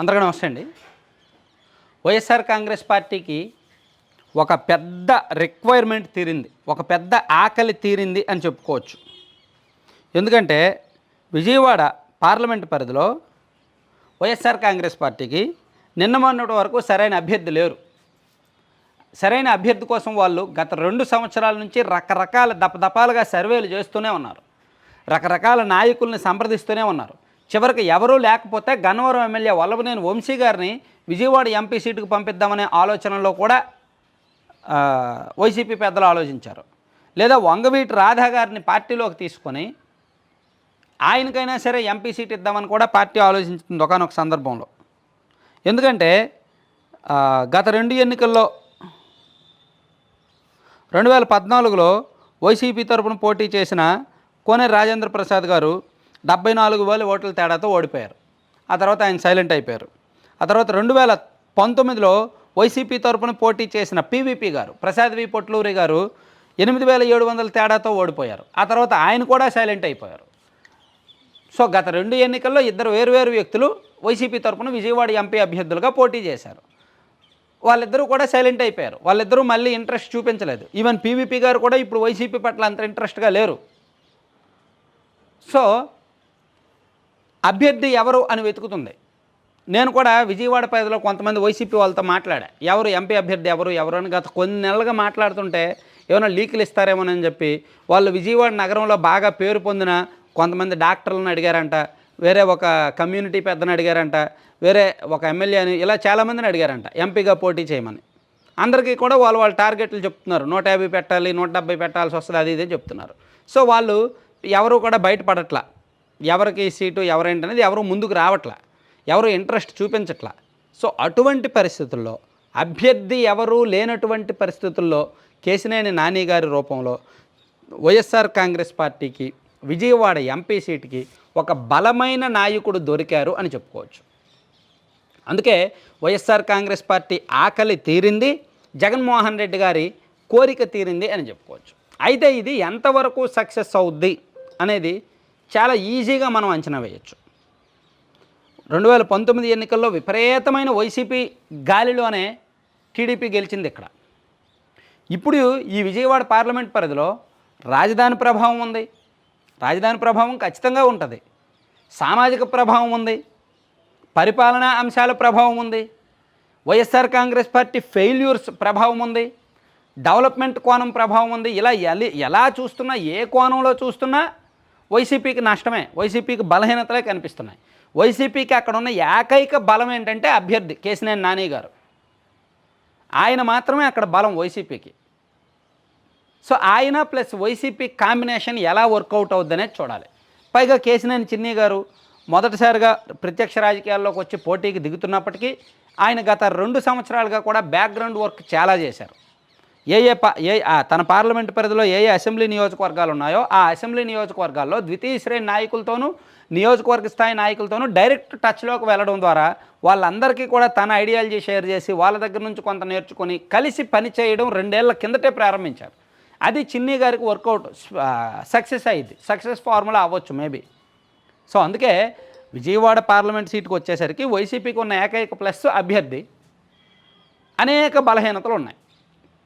అందరికీ నమస్తే అండి. వైఎస్ఆర్ కాంగ్రెస్ పార్టీకి ఒక పెద్ద రిక్వైర్మెంట్ తీరింది. ఒక పెద్ద ఆకలి తీరింది అని చెప్పుకోవచ్చు. ఎందుకంటే విజయవాడ పార్లమెంట్ పరిధిలో వైఎస్ఆర్ కాంగ్రెస్ పార్టీకి నిన్న మొన్నటి వరకు సరైన అభ్యర్థి లేరు. సరైన అభ్యర్థి కోసం వాళ్ళు గత రెండు సంవత్సరాల నుంచి రకరకాల దపదపాలుగా సర్వేలు చేస్తూనే ఉన్నారు. రకరకాల నాయకుల్ని సంప్రదిస్తూనే ఉన్నారు. చివరికి ఎవరూ లేకపోతే గన్నవరం ఎమ్మెల్యే వల్లభనేని వంశీ గారిని విజయవాడ ఎంపీ సీటుకు పంపిద్దామనే ఆలోచనలో కూడా వైసీపీ పెద్దలు ఆలోచించారు. లేదా వంగవీటి రాధా గారిని పార్టీలోకి తీసుకొని ఆయనకైనా సరే ఎంపీ సీట్ ఇద్దామని కూడా పార్టీ ఆలోచించింది ఒకనొక సందర్భంలో. ఎందుకంటే గత రెండు ఎన్నికల్లో రెండు వేల పద్నాలుగులో వైసీపీ తరపున పోటీ చేసిన కోనే రాజేంద్ర ప్రసాద్ గారు డెబ్బై నాలుగు వేల ఓట్ల తేడాతో ఓడిపోయారు. ఆ తర్వాత ఆయన సైలెంట్ అయిపోయారు. ఆ తర్వాత రెండు వేల పంతొమ్మిదిలో వైసీపీ తరపున పోటీ చేసిన పీవీపీ గారు ప్రసాద్ వి. పొట్లూరి గారు ఎనిమిది వేల ఏడు వందల తేడాతో ఓడిపోయారు. ఆ తర్వాత ఆయన కూడా సైలెంట్ అయిపోయారు. సో గత రెండు ఎన్నికల్లో ఇద్దరు వేరువేరు వ్యక్తులు వైసీపీ తరపున విజయవాడ ఎంపీ అభ్యర్థులుగా పోటీ చేశారు. వాళ్ళిద్దరూ కూడా సైలెంట్ అయిపోయారు. వాళ్ళిద్దరూ మళ్ళీ ఇంట్రెస్ట్ చూపించలేదు. ఈవెన్ పీవీపీ గారు కూడా ఇప్పుడు వైసీపీ పట్ల అంత ఇంట్రెస్ట్గా లేరు. సో అభ్యర్థి ఎవరు అని వెతుకుతుంది. నేను కూడా విజయవాడ పరిధిలో కొంతమంది వైసీపీ వాళ్ళతో మాట్లాడా. ఎవరు ఎంపీ అభ్యర్థి ఎవరు ఎవరు అని గత కొన్ని నెలలుగా మాట్లాడుతుంటే ఏమైనా లీకులు ఇస్తారేమోనని చెప్పి వాళ్ళు విజయవాడ నగరంలో బాగా పేరు పొందిన కొంతమంది డాక్టర్లను అడిగారంట వేరే ఒక కమ్యూనిటీ పెద్దను అడిగారంట వేరే ఒక ఎమ్మెల్యేని ఇలా చాలామందిని అడిగారంట ఎంపీగా పోటీ చేయమని. అందరికీ కూడా వాళ్ళు వాళ్ళ టార్గెట్లు చెప్తున్నారు నూట యాభై పెట్టాలి నూట డెబ్బై పెట్టాల్సి వస్తుంది అది ఇదే చెప్తున్నారు. సో వాళ్ళు ఎవరు కూడా బయటపడట్లా. ఎవరికి సీటు ఎవరేంటనేది ఎవరు ముందుకు రావట్లా ఎవరు ఇంట్రెస్ట్ చూపించట్లా. సో అటువంటి పరిస్థితుల్లో అభ్యర్థి ఎవరు లేనటువంటి పరిస్థితుల్లో కేసినేని నాని గారి రూపంలో వైఎస్ఆర్ కాంగ్రెస్ పార్టీకి విజయవాడ ఎంపీ సీటుకి ఒక బలమైన నాయకుడు దొరికారు అని చెప్పుకోవచ్చు. అందుకే వైఎస్ఆర్ కాంగ్రెస్ పార్టీ ఆకలి తీరింది జగన్మోహన్ రెడ్డి గారి కోరిక తీరింది అని చెప్పుకోవచ్చు. అయితే ఇది ఎంతవరకు సక్సెస్ అవుద్ది అనేది చాలా ఈజీగా మనం అంచనా వేయచ్చు. రెండు వేల పంతొమ్మిది ఎన్నికల్లో విపరీతమైన వైసీపీ గాలిలోనే టీడీపీ గెలిచింది ఇక్కడ. ఇప్పుడు ఈ విజయవాడ పార్లమెంట్ పరిధిలో రాజధాని ప్రభావం ఉంది. రాజధాని ప్రభావం ఖచ్చితంగా ఉంటుంది. సామాజిక ప్రభావం ఉంది. పరిపాలనా అంశాల ప్రభావం ఉంది. వైఎస్ఆర్ కాంగ్రెస్ పార్టీ ఫెయిల్యూర్స్ ప్రభావం ఉంది. డెవలప్మెంట్ కోణం ప్రభావం ఉంది. ఇలా ఎలా చూస్తున్నా ఏ కోణంలో చూస్తున్నా వైసీపీకి నష్టమే వైసీపీకి బలహీనతలే కనిపిస్తున్నాయి. వైసీపీకి అక్కడ ఉన్న ఏకైక బలం ఏంటంటే అభ్యర్థి కేసినేని నాని గారు. ఆయన మాత్రమే అక్కడ బలం వైసీపీకి. సో ఆయన ప్లస్ వైసీపీ కాంబినేషన్ ఎలా వర్కౌట్ అవుద్దనేది చూడాలి. పైగా కేసినేని చిన్ని గారు మొదటిసారిగా ప్రత్యక్ష రాజకీయాల్లోకి వచ్చి పోటీకి దిగుతున్నప్పటికీ ఆయన గత రెండు సంవత్సరాలుగా కూడా బ్యాక్గ్రౌండ్ వర్క్ చాలా చేశారు. ఏ ఏ పా ఏ తన పార్లమెంట్ పరిధిలో ఏ ఏ అసెంబ్లీ నియోజకవర్గాలు ఉన్నాయో ఆ అసెంబ్లీ నియోజకవర్గాల్లో ద్వితీయ శ్రేణి నాయకులతోనూ నియోజకవర్గ స్థాయి నాయకులతోనూ డైరెక్ట్ టచ్లోకి వెళ్ళడం ద్వారా వాళ్ళందరికీ కూడా తన ఐడియాలజీ షేర్ చేసి వాళ్ళ దగ్గర నుంచి కొంత నేర్చుకొని కలిసి పని చేయడం రెండేళ్ళ కిందటే ప్రారంభించారు. అది చిన్ని గారికి వర్కౌట్ సక్సెస్ అయ్యింది సక్సెస్ ఫార్ములా అవ్వచ్చు మేబీ. సో అందుకే విజయవాడ పార్లమెంట్ సీటుకు వచ్చేసరికి వైసీపీకి ఉన్న ఏకైక ప్లస్ అభ్యర్థి అనేక బలహీనతలు ఉన్నాయి.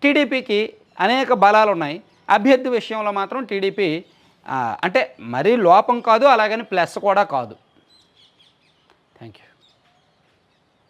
టీడీపీకి అనేక బలాలు ఉన్నాయి. అభ్యర్థి విషయంలో మాత్రం టీడీపీ అంటే మరీ లోపం కాదు అలాగని ప్లస్ కూడా కాదు. Thank you